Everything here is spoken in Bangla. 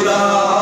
রসুল্লাহ